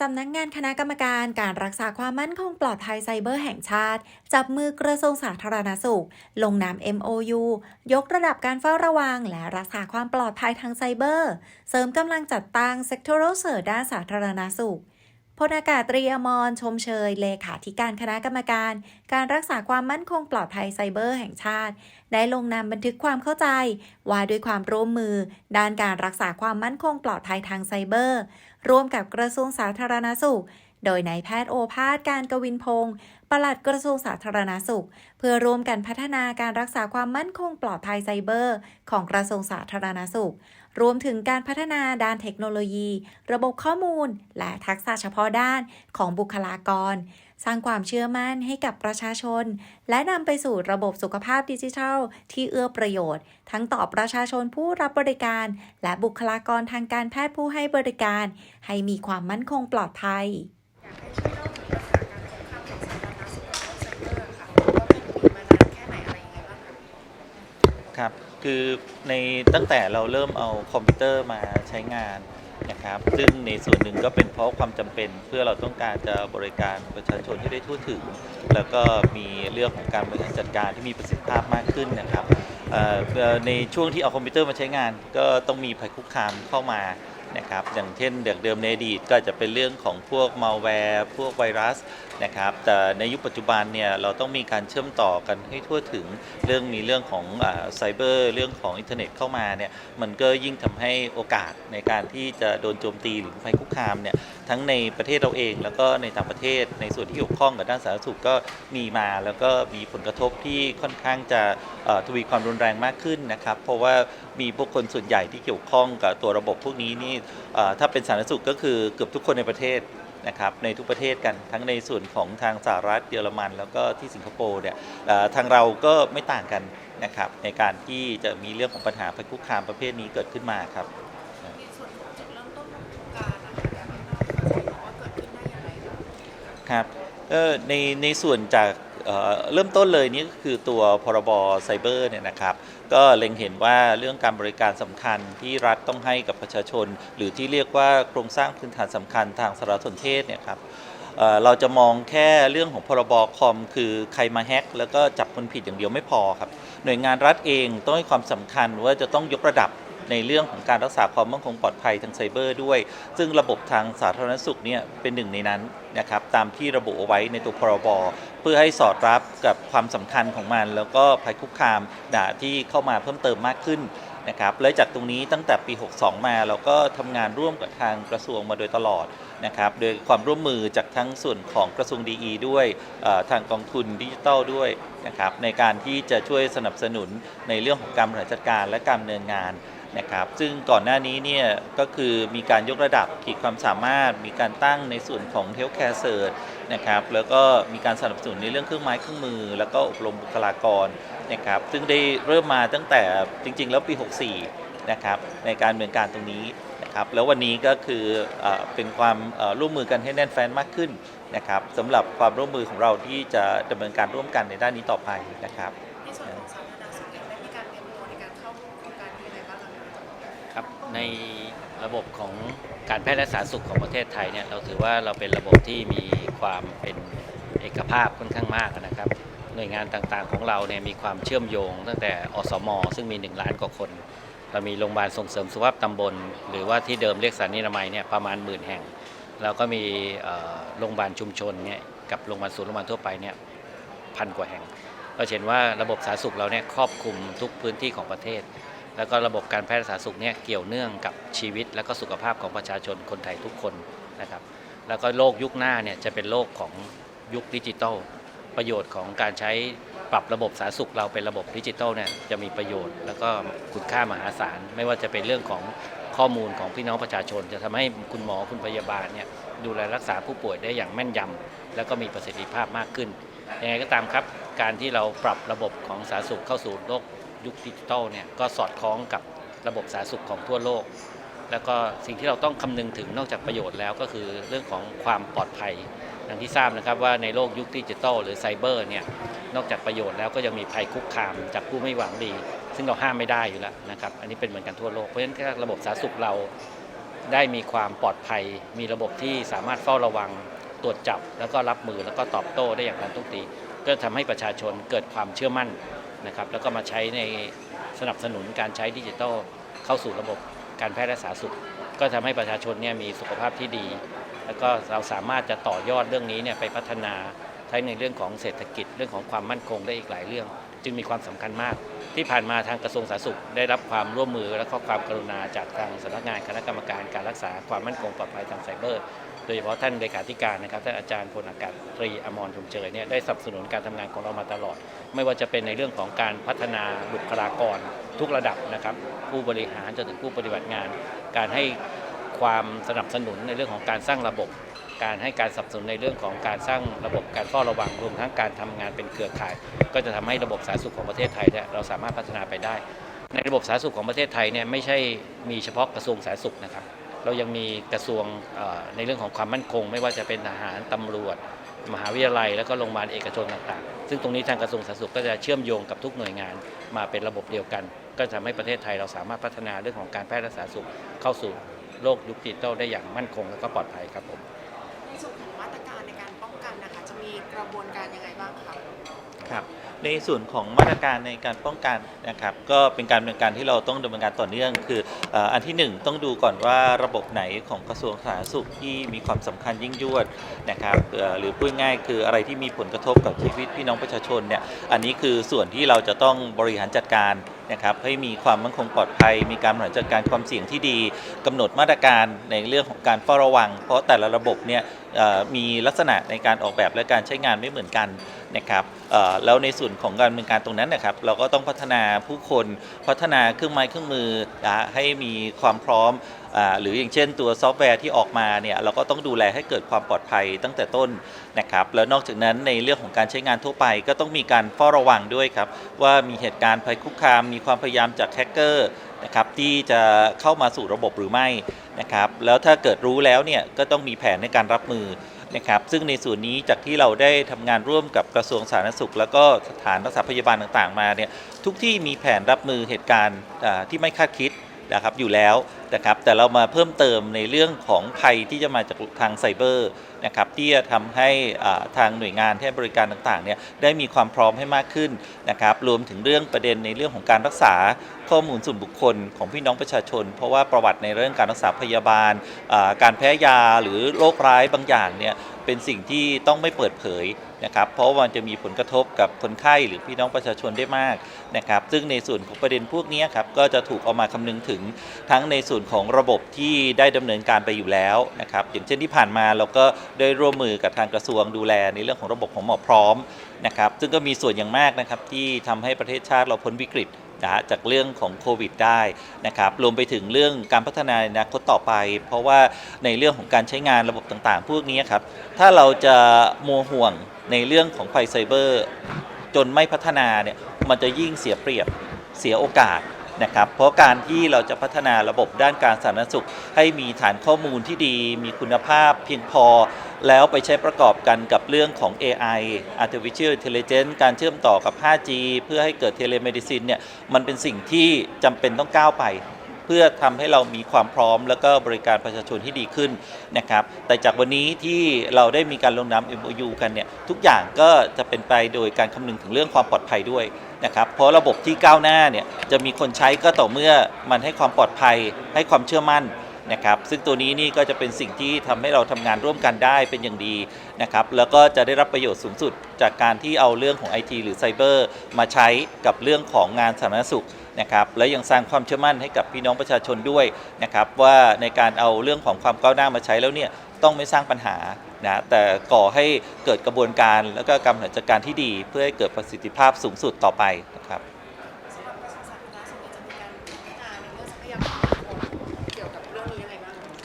สำนักงานคณะกรรมการการรักษาความมั่นคงปลอดภัยไซเบอร์แห่งชาติ จับมือกระทรวงสาธารณสุข ลงนาม MOU ยกระดับการเฝ้าระวัง และรักษาความปลอดภัยทางไซเบอร์ เสริมกำลังจัดตั้ง Sectoral Search ด้านสาธารณสุขพลอากาศตรีอมรชมเชย เลขาธิการคณะกรรมการ การรักษาความมั่นคงปลอดภัยไซเบอร์แห่งชาติ ได้ลงนามบันทึกความเข้าใจ ว่าด้วยความร่วมมือ ด้านการรักษาความมั่นคงปลอดภัยทางไซเบอร์ ร่วมกับกระทรวงสาธารณสุข โดยนายแพทย์โอภาสการกวินพงศ์ปลัดกระทรวงสาธารณสุข เพื่อร่วมกันพัฒนาการรักษาความมั่นคงปลอดภัยไซเบอร์ ของกระทรวงสาธารณสุข รวมถึงการพัฒนาด้านเทคโนโลยี ระบบข้อมูล และทักษะเฉพาะด้านของบุคลากร สร้างความเชื่อมั่นให้กับประชาชน และนำไปสู่ระบบสุขภาพดิจิทัล ที่เอื้อประโยชน์ ทั้งต่อประชาชนผู้รับบริการ และบุคลากรทางการแพทย์ผู้ให้บริการ ให้มีความมั่นคงปลอดภัย ให้ช่วยเล่าถึงลักษณะการคุกคามของสาธารณสุขและไซเบอร์ค่ะว่ามันมีมานแค่ไหนอะไรยังไงบ้างคะครับ คือในตั้งแต่เราเริ่มเอาคอมพิวเตอร์มาใช้งานนะครับ ซึ่งในส่วนหนึ่งก็เป็นเพราะความจำเป็นเพื่อเราต้องการจะบริการประชาชนที่ได้ทั่วถึง แล้วก็มีเรื่องของการบริหารจัดการที่มีประสิทธิภาพมากขึ้นนะครับในช่วงที่เอาคอมพิวเตอร์มาใช้งาน ก็ต้องมีภัยคุกคามเข้ามา นะครับอย่างเช่นเดิมเดิมในอดีตก็จะเป็นเรื่องของพวกมัลแวร์พวกไวรัสนะครับแต่ในยุคปัจจุบันเนี่ยเราต้องมีการเชื่อมต่อกันให้ทั่วถึงเรื่องมีเรื่องของไซเบอร์เรื่องของอินเทอร์เน็ตเข้ามาเนี่ยมันก็ยิ่งทำให้โอกาสในการที่จะโดนโจมตีหรือภัยคุกคามเนี่ยทั้งในประเทศเราเอง แล้วก็ในต่างประเทศในส่วนที่เกี่ยวข้องกับด้านสาธารณสุขก็มีมาแล้วก็มีผลกระทบที่ค่อนข้างจะทวีความรุนแรงมากขึ้นนะครับเพราะว่ามีพวกคนส่วนใหญ่ที่เกี่ยวข้องกับตัวระบบพวกนี้นี่เอ่อถ้าเป็นสาธารณสุขก็คือเกือบทุกคนในประเทศนะครับในทุกประเทศกันทั้งในส่วนของทางสหรัฐเยอรมัน แล้วก็ที่สิงคโปร์เนี่ยเอ่อทางเราก็ไม่ต่างกันนะครับในการที่จะมีเรื่องของปัญหาภัยคุกคามประเภทนี้เกิดขึ้นมาครับในส่วนของจุดเริ่มต้นของโครงการนะคะอยากให้เล่าให้ฟังหน่อยว่าเกิดขึ้นได้อย่างไรคะครับเอ่อในในส่วนจาก เริ่มต้นเลยนี่ก็คือตัวพรบไซเบอร์เนี่ยนะครับ ก็เล็งเห็นว่าเรื่องการบริการสำคัญที่รัฐต้องให้กับประชาชน หรือที่เรียกว่าโครงสร้างพื้นฐานสำคัญทางสารสนเทศเนี่ยครับเอ่อเราจะมองแค่เรื่องของพรบคอม คือใครมาแฮ็กแล้วก็จับคนผิดอย่างเดียวไม่พอครับ หน่วยงานรัฐเองต้องให้ความสำคัญว่าจะต้องยกระดับ ในเรื่องของการรักษาความมั่นคงปลอดภัยทางไซเบอร์ด้วย ซึ่งระบบทางสาธารณสุขเนี่ยเป็นหนึ่งในนั้นนะครับตามที่ระบุเอาไว้ในตัวพรบเพื่อให้สอดรับกับความสำคัญของมัน แล้วก็ภัยคุกคามด่าที่เข้ามาเพิ่มเติมมากขึ้นนะครับและจากตรงนี้ตั้งแต่ปี 62 มาเราก็ทำงานร่วมกับทางกระทรวงมาโดยตลอดนะครับโดยความร่วมมือจากทั้งส่วนของกระทรวงดีด้วยทางกองทุนดิจิทัลด้วยนะครับในการที่จะช่วยสนับสนุนในเรื่องของการบริหารจัดการและการดำเนินงาน นะครับซึ่งก่อนหน้านี้เนี่ยก็คือมีการยกระดับขีดความสามารถ มีการตั้งในส่วนของ Healthcare Cert นะครับแล้วก็มีการสนับสนุนในเรื่องเครื่องไม้เครื่องมือ แล้วก็อบรมบุคลากรนะครับซึ่งได้เริ่มมาตั้งแต่จริง ๆ แล้วปี 64นะครับในการดำเนินการตรงนี้นะครับแล้ววันนี้ก็คือเอเป็นความร่วมมือกันให้แน่นแฟ้นมากขึ้นนะครับสำหรับความร่วมมือของเราที่จะดำเนินการร่วมกันในด้านนี้ต่อไปนะครับ ในระบบของการแพทย์และสาธารณสุขของประเทศไทยเนี่ยเราถือว่าเราเป็นระบบที่มีความเป็นเอกภาพค่อนข้างมากนะครับ หน่วยงานต่างๆของเราเนี่ยมีความเชื่อมโยง ตั้งแต่อสม ซึ่งมี 1 ล้านกว่าคนเรามีโรงพยาบาลส่งเสริมสุขภาพตำบล หรือว่าที่เดิมเรียกสานีอนามัยเนี่ยประมาณหมื่นแห่ง แล้วก็มีโรงพยาบาลชุมชนเนี่ยกับโรงพยาบาลศูนย์โรงพยาบาลทั่วไปเนี่ยพันกว่าแห่งเราเห็นว่าระบบสาธารณสุขเราเนี่ยครอบคลุมทุกพื้นที่ของประเทศ แล้วก็ระบบการแพทย์สาธารณสุขเนี่ยเกี่ยวเนื่องกับชีวิต และก็สุขภาพของประชาชนคนไทยทุกคนนะครับ แล้วก็โลกยุคหน้าเนี่ยจะเป็นโลกของยุคดิจิทัลประโยชน์ของการใช้ปรับระบบสาธารณสุขเราเป็นระบบดิจิทัลเนี่ยจะมีประโยชน์ แล้วก็คุณค่ามหาศาล ไม่ว่าจะเป็นเรื่องของข้อมูลของพี่น้องประชาชน จะทำให้คุณหมอคุณพยาบาลเนี่ยดูแลรักษาผู้ป่วยได้อย่างแม่นยำแล้วก็มีประสิทธิภาพมากขึ้นยังไงก็ตามครับ การที่เราปรับระบบของสาธารณสุขเข้าสู่โลก ยุคดิจิทัลเนี่ยก็สอดคล้องกับระบบสาธารณสุขของทั่วโลก แล้วก็สิ่งที่เราต้องคำนึงถึงนอกจากประโยชน์แล้วก็คือเรื่องของความปลอดภัยอย่างที่ทราบนะครับว่าในโลกยุคดิจิทัลหรือไซเบอร์เนี่ยนอกจากประโยชน์แล้วก็ยังมีภัยคุกคามจากผู้ไม่หวังดี ซึ่งเราห้ามไม่ได้อยู่แล้วนะครับอันนี้เป็นเหมือนกันทั่วโลกเพราะฉะนั้นระบบสาธารณสุขเราได้มีความปลอดภัย มีระบบที่สามารถเฝ้าระวังตรวจจับ แล้วก็รับมือแล้วก็ตอบโต้ได้อย่างทันท่วงทีก็ทำให้ประชาชนเกิดความเชื่อมั่น นะครับแล้วก็มาใช้ในสนับสนุนการใช้ดิจิทัลเข้าสู่ระบบการแพทย์และสาธารณสุข ก็ทำให้ประชาชนเนี่ยมีสุขภาพที่ดี แล้วก็เราสามารถจะต่อยอดเรื่องนี้เนี่ยไปพัฒนาทั้ในเรื่องของเศรษฐกิจเรื่องของความมั่นคงได้อีกหลายเรื่อง จึงมีความสำคัญมาก ที่ผ่านมาทางกระทรวงสาธารณสุข ได้รับความร่วมมือและก็ความกรุณาจากทางสำนักงานคณะกรรมการการรักษาความมั่นคงปลอดภัยทางไซเบอร์ โดยเฉพาะท่านเลขาธิการนะครับท่านอาจารย์พลอากาศตรีอมรชมเชยเนี่ยได้สนับสนุนการทำงานของเรามาตลอด ไม่ว่าจะเป็นในเรื่องของการพัฒนาบุคลากรทุกระดับนะครับ ผู้บริหารจนถึงผู้ปฏิบัติงาน การให้ความสนับสนุนในเรื่องของการสร้างระบบ การให้การสนับสนุนในเรื่องของการสร้างระบบการเฝ้าระวังรวมทั้งการทำงานเป็นเครือข่าย ก็จะทำให้ระบบสาธารณสุขของประเทศไทยเนี่ยเราสามารถพัฒนาไปได้ ในระบบสาธารณสุขของประเทศไทยเนี่ยไม่ใช่มีเฉพาะกระทรวงสาธารณสุขนะครับ เรายังมีกระทรวงเอ่อในเรื่องของความมั่นคง ไม่ว่าจะเป็นทหารตำรวจ มหาวิทยาลัย แล้วก็โรงพยาบาลเอกชนต่างๆ ซึ่งตรงนี้ทางกระทรวงสาธารณสุขก็จะเชื่อมโยงกับทุกหน่วยงานมาเป็นระบบเดียวกัน ก็จะทำให้ประเทศไทยเราสามารถพัฒนาเรื่องของการแพทย์และสาธารณสุขเข้าสู่โลกยุคดิจิทัลได้อย่างมั่นคงและก็ปลอดภัยครับผมในส่วนของมาตรการในการป้องกันนะคะจะมีกระบวนการยังไงบ้างคะครับ ในส่วนของมาตรการในการป้องกันนะครับก็เป็นการดำเนินการที่เราต้องดำเนินการต่อเนื่อง คืออันที่หนึ่งต้องดูก่อนว่าระบบไหนของกระทรวงสาธารณสุขที่มีความสำคัญยิ่งยวดนะครับหรือพูดง่ายคืออะไรที่มีผลกระทบกับชีวิตพี่น้องประชาชนเนี่ยอันนี้คือส่วนที่เราจะต้องบริหารจัดการนะครับให้มีความมั่นคงปลอดภัย มีการบริหารจัดการความเสี่ยงที่ดีกำหนดมาตรการในเรื่องของการเฝ้าระวัง เพราะแต่ละระบบเนี่ย มีลักษณะในการออกแบบและการใช้งานไม่เหมือนกันนะครับแล้วในส่วนของการดำเนินการตรงนั้นนะครับ เราก็ต้องพัฒนาผู้คนพัฒนาเครื่องไม้เครื่องมือให้มีความพร้อมหรืออย่างเช่นตัวซอฟต์แวร์ที่ออกมาเนี่ยเราก็ต้องดูแลให้เกิดความปลอดภัยตั้งแต่ต้นนะครับแล้วนอกจากนั้นในเรื่องของการใช้งานทั่วไป ก็ต้องมีการเฝ้าระวังด้วยครับว่ามีเหตุการณ์ภัยคุกคาม มีความพยายามจากแฮกเกอร์ นะครับที่จะเข้ามาสู่ระบบหรือไม่นะครับแล้วถ้าเกิดรู้แล้วเนี่ยก็ต้องมีแผนในการรับมือนะครับซึ่งในส่วนนี้จากที่เราได้ทำงานร่วมกับกระทรวงสาธารณสุข แล้วก็สถานรักษาพยาบาลต่างๆมาเนี่ยทุกที่มีแผนรับมือเหตุการณ์ที่ไม่คาดคิดนะครับอยู่แล้วนะครับแต่เรามาเพิ่มเติมในเรื่องของภัยที่จะมาจากทางไซเบอร์นะครับที่จะทำให้ทางหน่วยงานที่ให้บริการต่างๆเนี่ยได้มีความพร้อมให้มากขึ้นนะครับรวมถึงเรื่องประเด็นในเรื่องของการรักษาข้อมูลส่วนบุคคลของพี่น้องประชาชน เพราะว่าประวัติในเรื่องการรักษาพยาบาล การแพ้ยาหรือโรคร้ายบางอย่างเนี่ยเป็นสิ่งที่ต้องไม่เปิดเผยนะครับเพราะวันจะมีผลกระทบกับคนไข้หรือพี่น้องประชาชนได้มากนะครับซึ่งในส่วนของประเด็นพวกนี้ครับก็จะถูกเอามาคำนึงถึงทั้งในส่วนของระบบที่ได้ดำเนินการไปอยู่แล้วนะครับอย่างเช่นที่ผ่านมาเราก็ได้ร่วมมือกับทางกระทรวงดูแลในเรื่องของระบบของหมอพร้อมนะครับซึ่งก็มีส่วนอย่างมากนะครับที่ทำให้ประเทศชาติเราพ้นวิกฤตนะจากเรื่องของโควิดได้นะครับรวมไปถึงเรื่องการพัฒนาในอนาคตต่อไป เพราะว่าในเรื่องของการใช้งานระบบต่างๆ พวกนี้ครับถ้าเราจะมัวห่วงในเรื่องของภัยไซเบอร์ จนไม่พัฒนาเนี่ยมันจะยิ่งเสียเปรียบเสียโอกาส นะครับ เพราะการที่เราจะพัฒนาระบบด้านการสาธารณสุข ให้มีฐานข้อมูลที่ดี มีคุณภาพเพียงพอ แล้วไปใช้ประกอบกันกับเรื่องของ AI Artificial Intelligence การเชื่อมต่อกับ 5G เพื่อให้เกิด Telemedicine เนี่ยมันเป็นสิ่งที่จำเป็นต้องก้าวไป เพื่อทำให้เรามีความพร้อม แล้วก็บริการประชาชนที่ดีขึ้นนะครับแต่จากวันนี้ที่เราได้มีการลงนาม MOU กันเนี่ยทุกอย่างก็จะเป็นไปโดยการคำนึงถึงเรื่องความปลอดภัยด้วยนะครับเพราะระบบที่ก้าวหน้าเนี่ยจะมีคนใช้ก็ต่อเมื่อมันให้ความปลอดภัย ให้ความเชื่อมั่น นะครับซึ่งตัวนี้นี่ก็จะเป็นสิ่งที่ทำให้เราทำงานร่วมกันได้เป็นอย่างดีนะครับแล้วก็จะได้รับประโยชน์สูงสุดจากการที่เอาเรื่องของ IT หรือไซเบอร์มาใช้กับเรื่องของงานสาธารณสุขนะครับและยังสร้างความเชื่อมั่นให้กับพี่น้องประชาชนด้วยนะครับว่าในการเอาเรื่องของความก้าวหน้ามาใช้แล้วเนี่ยต้องไม่สร้างปัญหานะแต่ก่อให้เกิดกระบวนการแล้วก็การบริหารจัดการที่ดี เพื่อให้เกิดประสิทธิภาพสูงสุดต่อไปนะครับ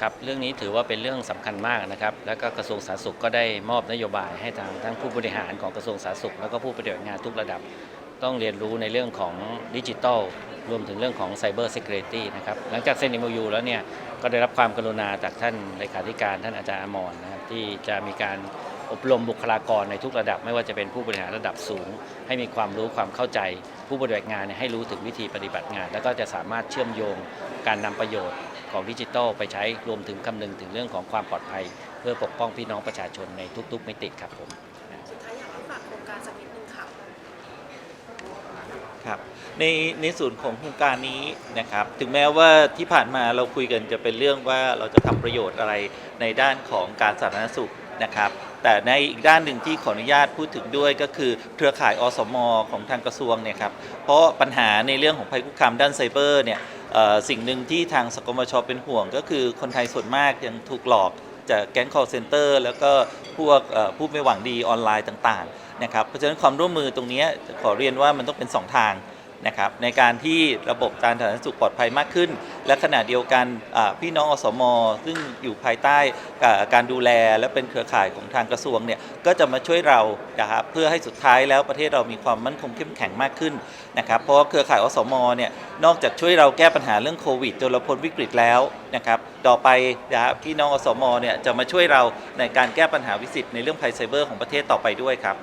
ครับเรื่องนี้ถือว่าเป็นเรื่องสำคัญมากนะครับ แล้วก็กระทรวงสาธารณสุขก็ได้มอบนโยบายให้ทางทั้งผู้บริหารของกระทรวงสาธารณสุข แล้วก็ผู้ปฏิบัติงานทุกระดับ ต้องเรียนรู้ในเรื่องของดิจิทัลรวมถึงเรื่องของไซเบอร์ e c u r i t y นะครับหลังจากเซ็น MOU แล้วเนี่ยก็ได้รับความกรุณาจากท่านเลขาธิการท่านอาจารย์อมรนะครับที่จะมีการอบรมบุคลากรในทุกระดับ ไม่ว่าจะเป็นผู้บริหารระดับสูง ให้มีความรู้ความเข้าใจ ผู้ปฏิบัติงานให้รู้ถึงวิธีปฏิบัติงาน แล้วก็จะสามารถเชื่อมโยงการนำประโยชน์ ของดิจิทัลไปใช้รวมถึงคำนึงถึงเรื่องของความปลอดภัย เพื่อปกป้องพี่น้องประชาชนในทุก ๆ มิติครับผมสุดท้ายอยากให้ฝากโครงการสักนิดนึงค่ะครับในในส่วนของโครงการนี้นะครับถึงแม้ว่าที่ผ่านมาเราคุยกันจะเป็นเรื่องว่าเราจะทำประโยชน์อะไรในด้านของการสาธารณสุขนะครับแต่ในอีกด้านหนึ่งที่ขออนุญาตพูดถึงด้วยก็คือเครือข่ายอสมของทางกระทรวงเนี่ยครับเพราะปัญหาในเรื่องของภัยคุกคามด้านไซเบอร์เนี่ย สิ่งหนึ่งที่ทางสกมชเป็นห่วง ก็คือคนไทยส่วนมากยังถูกหลอกจากแก๊ง call center แล้วก็พวกผู้ไม่หวังดีออนไลน์ต่างๆนะครับเพราะฉะนั้นความร่วมมือตรงนี้ขอเรียนว่ามันต้องเป็นสองทาง นะครับในการที่ระบบการสาธารณสุขปลอดภัยมากขึ้น และขณะเดียวกันพี่น้องอสม ซึ่งอยู่ภายใต้การดูแลและเป็นเครือข่ายของทางกระทรวงเนี่ยก็จะมาช่วยเรานะครับเพื่อให้สุดท้ายแล้วประเทศเรามีความมั่นคงเข้มแข็งมากขึ้นนะครับเพราะว่าเครือข่ายอสมเนี่ยนอกจากช่วยเราแก้ปัญหาเรื่องโควิดจนเราพ้นวิกฤตแล้วนะครับต่อไปนะครับพี่น้องอสมเนี่ยจะมาช่วยเราในการแก้ปัญหาวิสิตในเรื่องภัยไซเบอร์ของประเทศต่อไปด้วยครับ